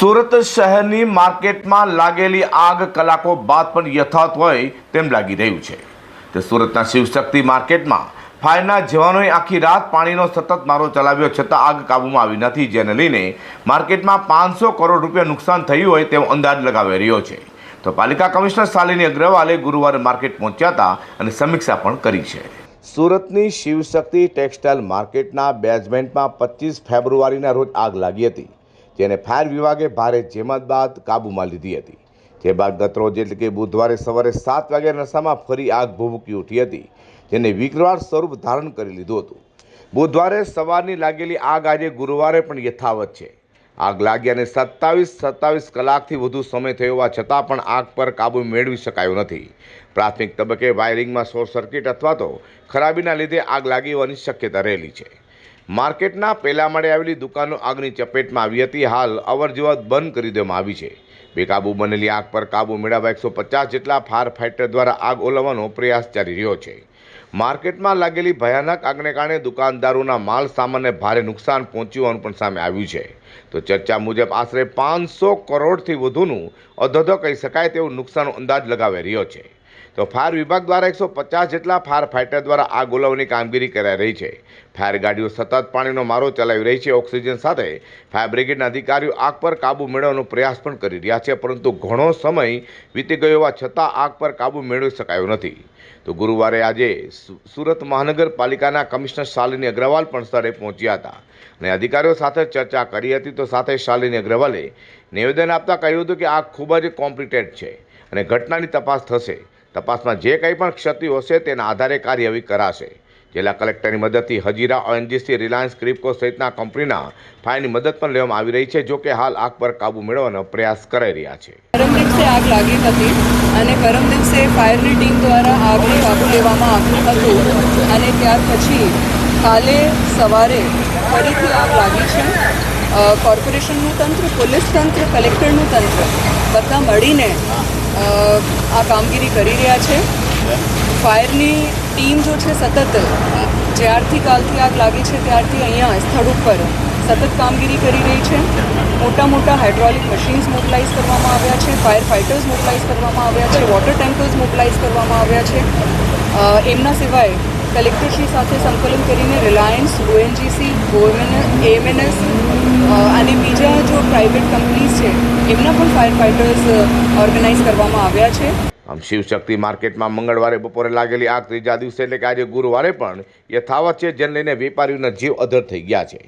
સુરત શહેરની માર્કેટમાં લાગેલી આગ કલાકો બાદ પણ યથાવત હોય તેમ લાગી રહ્યું છે. તે સુરતના શિવશક્તિ માર્કેટમાં ફાયરના જવાનોએ આખી રાત પાણીનો સતત મારો ચલાવ્યો છતાં આગ કાબૂમાં આવી નથી. જેને લઈને માર્કેટમાં પાંચસો કરોડ રૂપિયા નુકસાન થયું હોય તેવો અંદાજ લગાવી રહ્યો છે. તો પાલિકા કમિશનર શાલિની અગ્રવાલે ગુરુવારે માર્કેટ પહોંચ્યા હતા અને સમીક્ષા પણ કરી છે. સુરતની શિવશક્તિ ટેક્સટાઇલ માર્કેટના બેઝમેન્ટમાં પચીસ ફેબ્રુઆરીના રોજ આગ લાગી હતી. જેને ફાયર વિભાગે ભારે જેમત બાદ કાબૂમાં લીધી હતી. જે બાદ ગતરોજ એટલે કે બુધવારે સવારે સાત વાગ્યા નશામાં ફરી આગ ભભૂકી ઉઠી હતી, જેને વિકરાળ સ્વરૂપ ધારણ કરી લીધું હતું. બુધવારે સવારની લાગેલી આગ આજે ગુરુવારે પણ યથાવત છે. આગ લાગી અને સત્તાવીસ સત્તાવીસ કલાકથી વધુ સમય થયો હોવા છતાં પણ આગ પર કાબૂ મેળવી શકાયો નથી. પ્રાથમિક તબક્કે વાયરિંગમાં શોર્ટ સર્કિટ અથવા તો ખરાબીના લીધે આગ લાગી હોવાની શક્યતા રહેલી છે. માર્કેટના પહેલા માળે આવેલી દુકાનો આગની ચપેટમાં આવી હતી. હાલ અવર જવર બંધ કરી દેવામાં આવી છે. બેકાબુ બનેલી આગ પર કાબુ મેળવવા એકસો પચાસ જેટલા ફાયર ફાઇટર દ્વારા આગ ઓલવવાનો પ્રયાસ ચાલી રહ્યો છે. માર્કેટમાં લાગેલી ભયાનક આગને કારણે દુકાનદારોના માલ સામાનને ભારે નુકસાન પહોંચ્યું પણ સામે આવ્યું છે. તો ચર્ચા મુજબ આશરે પાંચસો કરોડથી વધુનું અધધો કહી શકાય તેવું નુકસાનનો અંદાજ લગાવી રહ્યો છે. તો ફાયર વિભાગ દ્વારા એકસો પચાસ જેટલા ફાયર ફાઇટર દ્વારા આગ ગોલાવની કામગીરી કરાઈ રહી છે. ફાયર ગાડીઓ સતત પાણીનો મારો ચલાવી રહી છે. ઓક્સિજન સાથે ફાયર બ્રિગેડના અધિકારીઓ આગ પર કાબૂ મેળવવાનો પ્રયાસ પણ કરી રહ્યા છે, પરંતુ ઘણો સમય વીતી ગયો હોવા છતાં આગ પર કાબૂ મેળવી શકાયો નથી. તો ગુરુવારે આજે સુરત મહાનગરપાલિકાના કમિશનર શાલિની અગ્રવાલ પણ સ્થળે પહોંચ્યા હતા અને અધિકારીઓ સાથે ચર્ચા કરી હતી. તો સાથે શાલિની અગ્રવાલે નિવેદન આપતા કહ્યું હતું કે આ ખૂબ જ કોમ્પ્લિકેટેડ છે અને ઘટનાની તપાસ થશે. તપાસમાં જે કંઈ પણ ક્ષતિ હશે તેના આધારે કાર્યવાહી કરાશે. જિલ્લા કલેક્ટરની મદદથી હજીરા ઓએનજીસી રિલાયન્સ ક્રિપકો સહિતના કંપનીના ફાયરની મદદ પણ લેવામાં આવી રહી છે, જો કે હાલ આગ પર કાબૂ મેળવવાનો પ્રયાસ કરાઈ રહ્યા છે. પરમ દિવસે આગ લાગી હતી અને પરમ દિવસે ફાયરની ટીમ દ્વારા આગને કાબૂ લેવામાં આવ્યું હતું અને ત્યાર પછી કાલે સવારે ફરીથી આગ લાગી છે. કોર્પોરેશનનું તંત્ર, પોલીસ તંત્ર, કલેક્ટરનું તંત્ર, બધા મળીને આ કામગીરી કરી રહ્યા છે. ફાયરની ટીમ જો છે સતત જ્યારથી કાલથી આગ લાગી છે ત્યારથી અહીંયા સ્થળ ઉપર સતત કામગીરી કરી રહી છે. મોટા મોટા હાઇડ્રોલિક મશીન્સ મોબલાઇઝ કરવામાં આવ્યા છે ફાયર ફાઇટર્સ મોબલાઇઝ કરવામાં આવ્યા છે વોટર ટેન્કર્સ મોબલાઇઝ કરવામાં આવ્યા છે. એમના સિવાય કલેક્ટરશ્રી સાથે સંકલન કરીને રિલાયન્સ ઓએનજીસી એએમએનએસ અને બીજા જો પ્રાઇવેટ કંપનીઝ છે એમના પણ ફાયર ફાઇટર્સ ઓર્ગેનાઇઝ કરવામાં આવ્યા છે. આમ શિવશક્તિ માર્કેટમાં મંગળવારે બપોરે લાગેલી આગ ત્રીજા દિવસે એટલે કે આજે ગુરુવારે પણ યથાવત છે, જેને લઈને વેપારીઓના જીવ અધર થઈ ગયા છે.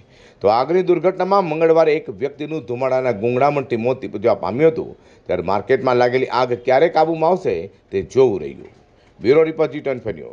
તો આગની દુર્ઘટનામાં મંગળવારે એક વ્યક્તિનું ધુમાડાના ગુંગળામણથી મોત નિપજવા પામ્યું હતું. ત્યારે માર્કેટમાં લાગેલી આગ ક્યારે કાબૂમાં આવશે તે જોવું રહ્યું. Bureau report G twenty